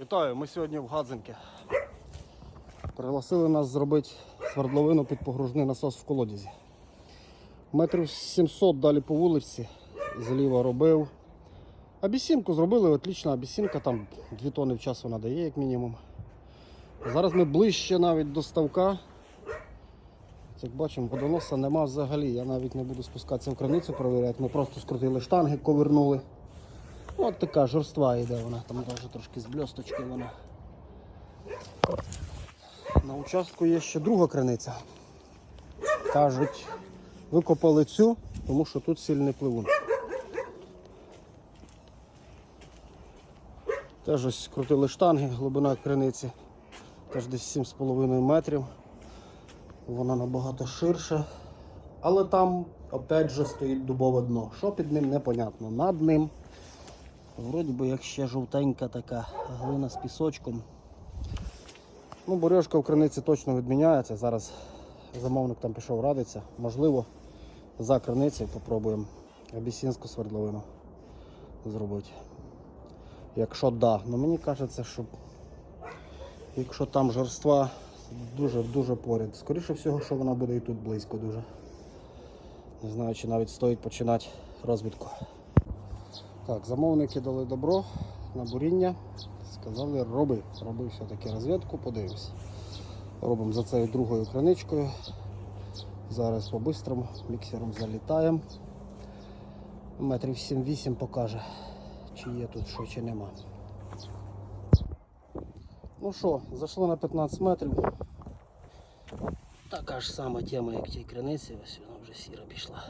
Вітаю, ми сьогодні в Гадзинки. Пригласили нас зробити свердловину під погружний насос в колодязі. Метрів 700 далі по вулиці, зліва робив. Абісінку зробили, отлічна абісінка, там 2 тони в час вона дає, як мінімум. Зараз ми ближче навіть до ставка. Як бачимо, водоноса нема взагалі. Я навіть не буду спускатися в криницю перевіряти. Ми просто скрутили штанги, ковернули. От така жорства йде вона, там навіть трошки з бльосточки вона. На участку є ще друга криниця. Кажуть, викопали цю, тому що тут сильний пливун. Теж ось крутили штанги, глибина криниці. Теж десь 7,5 метрів. Вона набагато ширша. Але там опять же стоїть дубове дно. Що під ним непонятно. Над ним Вроді би як ще жовтенька така глина з пісочком. Ну, Борьошка в криниці точно відміняється. Зараз замовник там пішов радитися. Можливо, за криницею попробуємо абісінську свердловину зробити. Якщо да, ну мені кажеться, що якщо там жорства дуже-дуже поряд. Скоріше всього, що вона буде і тут близько дуже. Не знаю, чи навіть стоїть починати розвідку. Так, замовники дали добро на буріння. Сказали, роби. Роби все-таки розвідку, подивимось. Робимо за цією другою криничкою. Зараз по-бистрому міксером залітаємо. Метрів 7-8 покаже, чи є тут що, чи нема. Ну що, зайшли на 15 метрів. Така ж сама тема, як тій криниці, ось вона вже сіра пішла.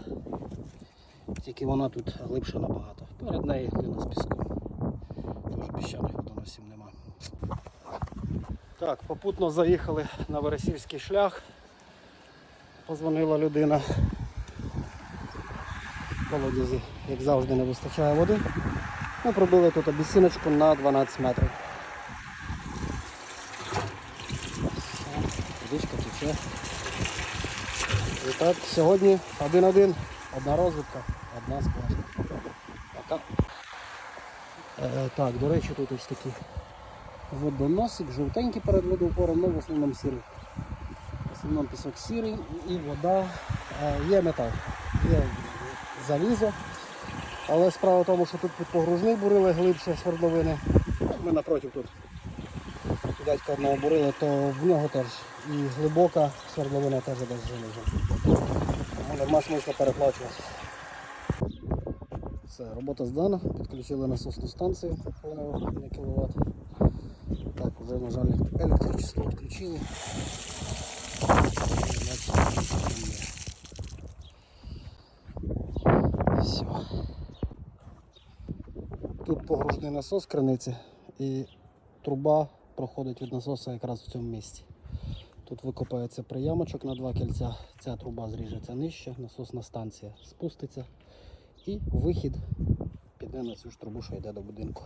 Тільки вона тут глибше набагато. Перед нею глина з піском. Тож піщаних водоносів нема. Так, попутно заїхали на Вересівський шлях. Позвонила людина. Колодязі, як завжди, не вистачає води. Ми пробили тут обіціночку на 12 метрів. Водичка тече. І так, сьогодні один-один, одна розвідка, одна скважина. Пока. Е, так, до речі, тут ось такий водоносик, жовтенький перед водоупором, але в основному сірий. В основному пісок сірий і вода. Е, є метал, є залізо. Але справа в тому, що тут під погружний бурили глибше свердловини. Ми напротив тут дядька одного бурили, то в нього теж і глибока свердловина теж десь залізо. Тому нема смисла переплачувати. Все, робота здана, підключили насосну станцію повного на кВт. Так, вже, на жаль, електричество відключили. Все. Тут погружний насос криниці і труба проходить від насоса якраз в цьому місці. Тут викопається приямочок на два кільця, ця труба зріжеться нижче, насосна станція спуститься і вихід піде на цю ж трубу, що йде до будинку.